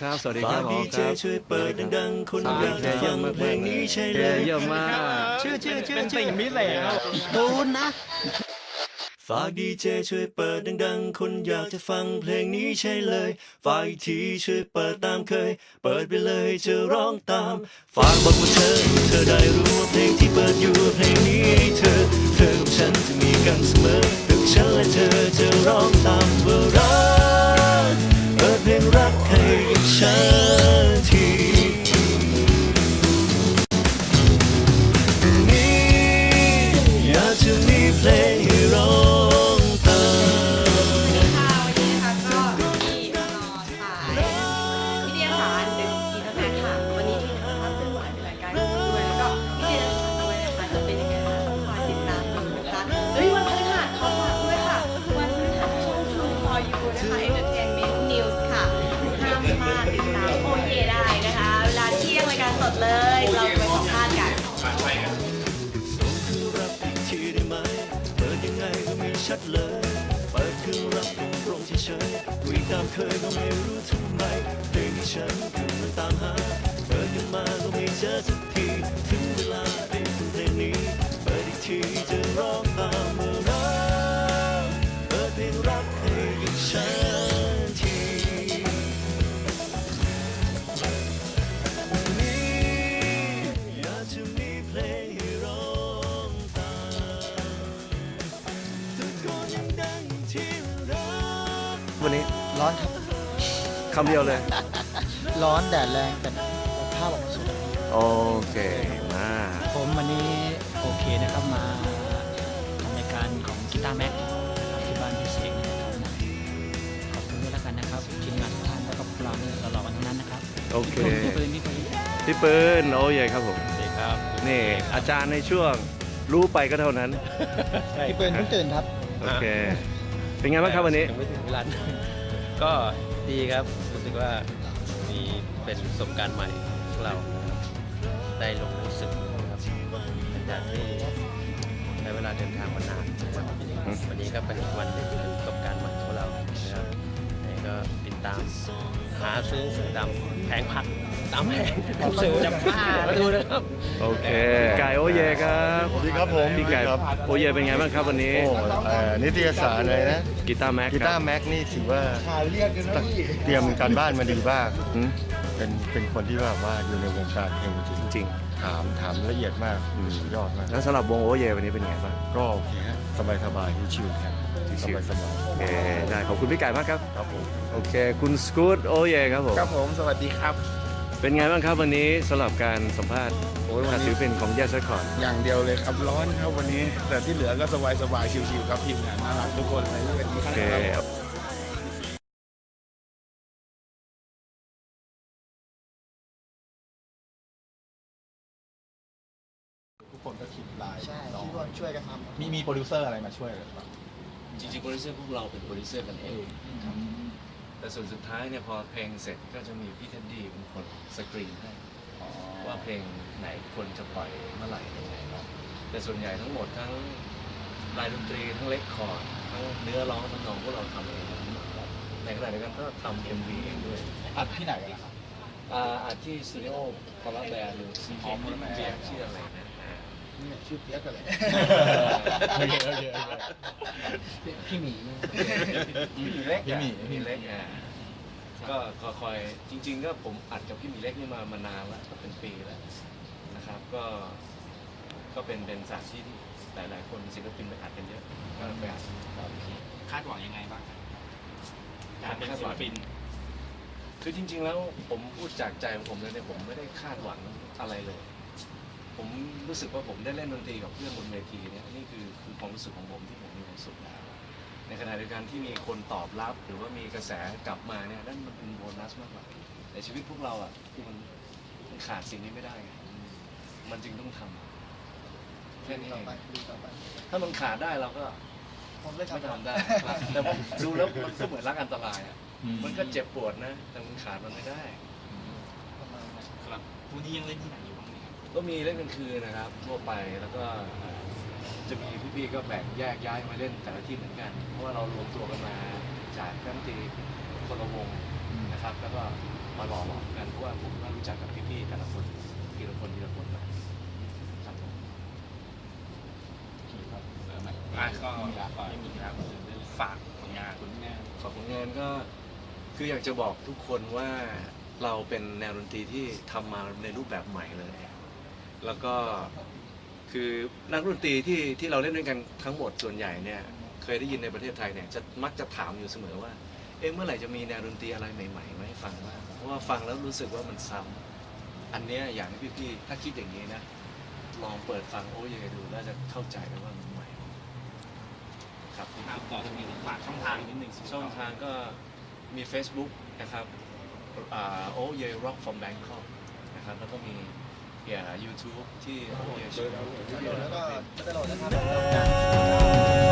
ครับ สวัสดีคฝารักบหมดีอเจครับช่วยเปิดดังๆ คนฝากอยากเจจะเยี่ฟัยมงมากเพลงนี้ใช่เจเลยเยี่ยมมาก ชื่อชื่อชื่อเป็นติ่งมิตรเลยครับตูนนะ ฝากดีเจช่วยเปิดดังๆ คนอยากจะฟังเพลงนี้ใช่เลยฝากอีกทีช่วยเปิดตามเคย เปิดไปเลยจะร้องตาม ฝากบอกว่าเธอ เธอได้รู้ว่าเพลงที่เปิดอยู่เพลงนี้ เลย เราไปสัมภาษณ์กันส่งคือรับอีกทีได้ไหมเปิดยังไงก็ไม่ชัดเลยเปิดคือรับตรงๆเฉยๆคุยตามเคยก็ไม่รู้ทำไมเพลงที่ฉัน วันนี้ร้อนครับ คำเดียวเลย ร้อนแดดแรงแต่ภาพออกมาสวยโอเคมาผมวันนี้โอเคนะครับมาทำรายการของกีตาร์แม็กนะครับที่บ้านพี่เสกนะครับนะขอบคุณด้วยแล้วกันนะครับทีมงานทุกท่านแล้วก็พวกเราเนี่ยตลอดวันทั้งนั้นนะครับโอเคพี่ปืนพี่ปืนพี่ปืนโอ้ยครับผมสวัสดีครับนี่อาจารย์ในช่วงรู้ไปก็เท่านั้น พี่เปิลเพิ่งตื่นครับ โอเค เป็นไงบ้างครับวันนี้ ยังไม่ถึงเวลา ก็ดีครับ รู้สึกว่ามีเป็นประสบการณ์ใหม่ของเรานะครับได้ลงรู้สึกนะครับหลังจากที่ใช้เวลาเดินทางมานานนะครับวันนี้ก็เป็นอีกวันหนึ่งเป็นประสบการณ์ใหม่ของเรานะครับก็ ดตามหาซื้อเสือดำแผงผักตามแผงซื้อจะบ้ามาดูนะครับ โอเค ไก่โอเยครับสวัสดีครับผมพี่ไก่สวัสดีครับโอเยเป็นไงบ้างครับวันนี้โอ้เอ่อนิตยสารอะไรนะกีตาร์แม็กกีตาร์แม็กนี่ถือว่าเตรียมการบ้านมาดีมากอืมเป็นเป็นคนที่แบบว่าอยู่ในวงการเพลงจริงจริงถามถามละเอียดมากสุดยอดมากแล้วสำหรับวงโอเยวันนี้เป็นไงบ้างก็โอเคฮะสบายสบายๆชิวๆครับส ชิวบายๆสบายโอเคได้ขอบคุณพี่ไก่มากครับ ครับผมโอเค คุณสกูตโอเยครับผม ครับผมสวัสดีครับ เป็นไงบ้างครับวันนี้สำหรับการสัมภาษณ์โอ้ยวันนี้ศิลปินของแยกซัคคอร์ดอย่างเดียวเลยครับร้อนครับวันนี้ แต่ที่เหลือก็สบายสบายๆชิวๆครับทีมงานน่ารักทุกคนเลยสวัสดีโอคเครับ ทุกคนก็คิดลายใช่ที่ร่วมช่วยกันทมีมีโปรดิวเซอร์อะไรมาช่วยหรือเปล่า จริงๆโปรดิวเซอร์พวกเราเป็นโปรดิวเซอร์กันเองครับแต่ส่วนสุดท้ายเนี่ยพอเพลงเสร็จก็จะมีพี่เท็ดดี้เป็นคนสกรีนให้ว่าเพลงไหนควรจะปล่อยเมื่อไหร่ยังไงเนาะแต่ส่วนใหญ่ทั้งหมดทั้งลายดนตรีทั้งเลคคอร์ดทั้งเนื้อร้องทั้งนองพวกเราทำเองทั้งหมดครับในขณะเดียวกันก็ทำเอ็มวีเองด้วยอัดที่ไหนกันล่ะครับอ่าอัดที่สตูดิโอพอลแบร์หรือซีเอ็มเบียชื่ออะไรนะนี่ ชื่อเปียกกันเลยโอเคโอเคโอเค พี่หมีพี่หมีเล็กพี่หมีพี่หมีเล็กอะก็ก็คอยจริง ๆ ก็ผมอัดกับพี่หมีเล็กนี่มามานานแล้วก็เป็นปีแล้วนะครับก็ ก็เป็นเป็นสถานที่ที่หลาย ๆ คนศิลปินไปอัดกันเยอะก็ไปอัดคาดหวังยังไงบ้างการเป็นศิลปิน คือจริง ๆ แล้วผมพูดจากใจของผมเลยเนี่ยผมไม่ได้คาดหวังอะไรเลย ผมรู้สึกว่าผมได้เล่นดนตรีกับเพื่อนบนเวทีเนี่ยนี่คือคือความรู้สึกของผมที่ผมมีความสุขแล้วในขณะเดียวกันที่มีคนตอบรับ หรือว่ามีกระแสกลับมาเนี่ยนั่นมันเป็นโบนัสมากกว่าในชีวิตพวกเราอะคือมันมันขาดสิ่งนี้ไม่ได้ไงมันจึงต้องทำแค่นี้ำต่เอองไปดูต่อไปถ้ามันขาดได้เราก็ผมไม่ไม่ทำทำได้ครับแต่ผมดูแล้วมันก็เหมือนรักอันตรายอะมันก็เจ็บปวดนะ แต่มันขาดมันไม่ได้ ประมาณนั้น ครับวันนี้ยังเล่นที่ไหนอยู่ ก็มีเล่นกลางคืนนะครับทั่วไปแล้วก็เอ่อจะมีพี่ๆก็แบ่งแยกย้ายมาเล่นแต่ละที่เหมือนกัน เพราะว่าเรารวมตัวกันมาจากทั้งตีคนละวงนะครับ แล้วก็มาหล่อหลอมกันเพราะว่าผมก็รู้จักกับพี่ๆแต่ละคนทีละคนทีละคนมาครับผมอะก็ไม่มีครับฝากผลงานขอบผลงานก็คืออยากจะบอกทุกคนว่าเราเป็นแนวดนตรีที่ทำมาในรูปแบบใหม่เลย แล้วก็คือนักดนตรีที่ที่เราเล่นด้วยกันทั้งหมดส่วนใหญ่เนี่ยเคยได้ยินในประเทศไทยเนี่ยจะมักจะถามอยู่เสมอว่าเอ๊ะเมื่อไหร่จะมีแนวดนตรีอะไรใหม่ๆมาให้ฟังบ้างเพราะว่าฟังแล้วรู้สึกว่ามันซ้ำอันเนี้ยอยากให้พี่ๆถ้าคิดอย่างนี้นะลองเปิดฟังโอ้ยดูแล้วจะเข้าใจแล้วว่ามันใหม่ครับต่อจากนี้ฝากช่องทางนิดนึงช่องทางก็มี Facebook นะครับอ่าโอ้ย rock from Bangkok นะครับแล้วก็มี อ่า YouTube ที่โอ้ยแล้วก็ตลอดนะครับ